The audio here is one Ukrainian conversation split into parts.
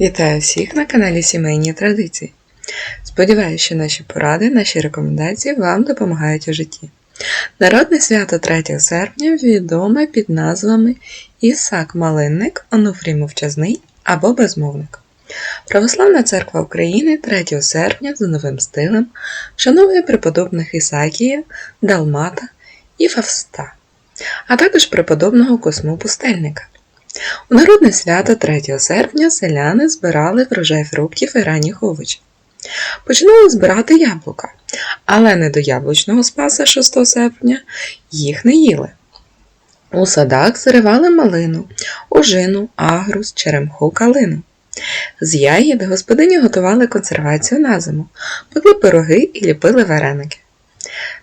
Вітаю всіх на каналі Сімейні Традиції. Сподіваюся, що наші поради, наші рекомендації вам допомагають у житті. Народне свято 3 серпня відоме під назвами Ісак Малинник, Онуфрій Мовчазний або Безмовник. Православна церква України 3 серпня за новим стилем вшановує преподобних Ісакія, Далмата і Фавста, а також преподобного Косму Пустельника. У народне свято 3 серпня селяни збирали врожай фруктів і ранніх овочів. Починали збирати яблука, але не до яблучного спаса 6 серпня їх не їли. У садах заривали малину, ожину, агрус, черемху, калину. З ягід господині готували консервацію на зиму, пекли пироги і ліпили вареники.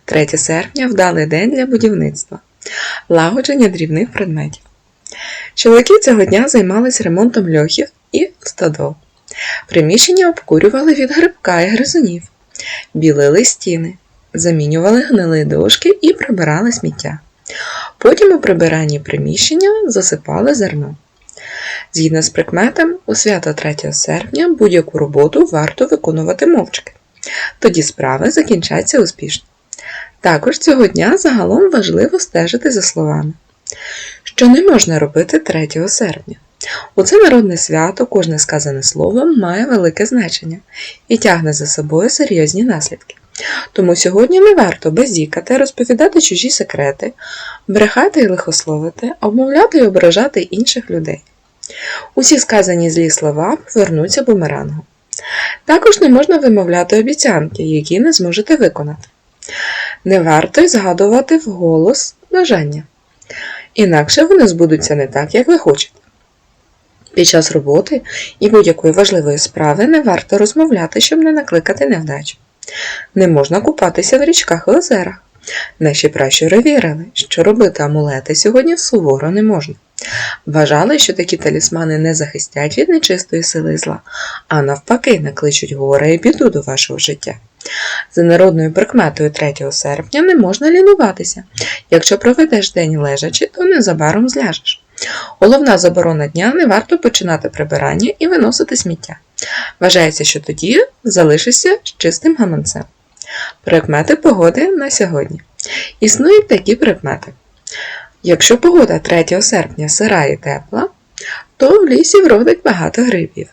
3 серпня вдалий день для будівництва, лагодження дрібних предметів. Чоловіки цього дня займалися ремонтом льохів і стодол. Приміщення обкурювали від грибка і гризунів, білили стіни, замінювали гнили дошки і прибирали сміття. Потім у прибиранні приміщення засипали зерно. Згідно з прикметом, у свято 3 серпня будь-яку роботу варто виконувати мовчки. Тоді справи закінчаться успішно. Також цього дня загалом важливо стежити за словами що не можна робити 3 серпня. У це народне свято кожне сказане слово має велике значення і тягне за собою серйозні наслідки. Тому сьогодні не варто бездікати, розповідати чужі секрети, брехати і лихословити, обмовляти і ображати інших людей. Усі сказані злі слова повернуться бумерангом. Також не можна вимовляти обіцянки, які не зможете виконати. Не варто й згадувати вголос бажання інакше вони збудуться не так, як ви хочете. Під час роботи і будь-якої важливої справи не варто розмовляти, щоб не накликати невдачу. Не можна купатися в річках і озерах. Наші пращури вірили, що робити амулети сьогодні суворо не можна. Вважали, що такі талісмани не захистять від нечистої сили зла, а навпаки, накличуть горе і біду до вашого життя. За народною прикметою 3 серпня не можна лінуватися. Якщо проведеш день лежачи, то незабаром зляжеш. Головна заборона дня не варто починати прибирання і виносити сміття. Вважається, що тоді залишишся з чистим гаманцем. Прикмети погоди на сьогодні. Існують такі прикмети. Якщо погода 3 серпня сира і тепла, то в лісі вродить багато грибів.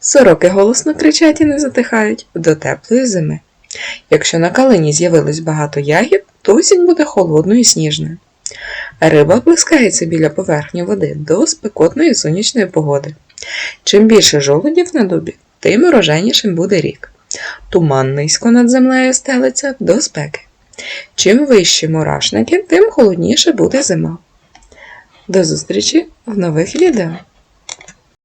Сороки голосно кричать і не затихають до теплої зими. Якщо на калині з'явилось багато ягід, то осінь буде холодною і сніжною. Риба блискається біля поверхні води до спекотної сонячної погоди. Чим більше жолудів на дубі, тим урожайнішим буде рік. Туман низько над землею стелиться до спеки. Чим вищі мурашники, тим холодніше буде зима. До зустрічі в нових відео!